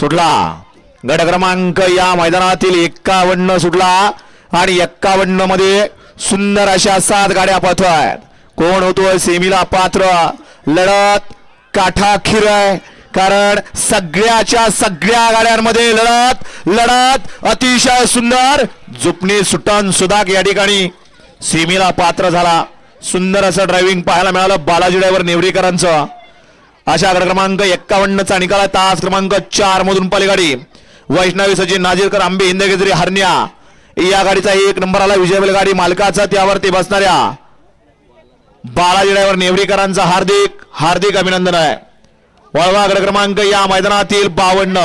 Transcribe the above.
सुटला. गट क्रमांक या मैदानातील एक्कावन्न सुटला आणि एक्कावन्नमध्ये सुंदर अशा सात गाड्या पाहतोय. कोण होतोय? सेमीला पात्र. लढत काठाखीर आहे. कारण सगळ्याच्या सगळ्या गाड्यांमध्ये लढत लढत अतिशय सुंदर. जुपणी सुटन सुधाक या ठिकाणी सेमीला पात्र झाला. सुंदर असं ड्रायव्हिंग पाहायला मिळालं बालाजी ड्रायव्हर नेवरीकरांचं. अशा गट क्रमांक एक्कावन्नचा निकाल आहे. तास क्रमांक चार मधून पलीगाडी वैष्णवी सचिन नाजीरकर आंबे हिंदकेसरी हरण्या. या गाडीचा एक नंबर आला विजय गाडी मालकाचा त्यावरती बसणाऱ्या बालाजी ड्रायव्हर नेवरीकरांचा हार्दिक हार्दिक अभिनंदन आहे. वळवा गट क्रमांक या मैदानातील बावन्न.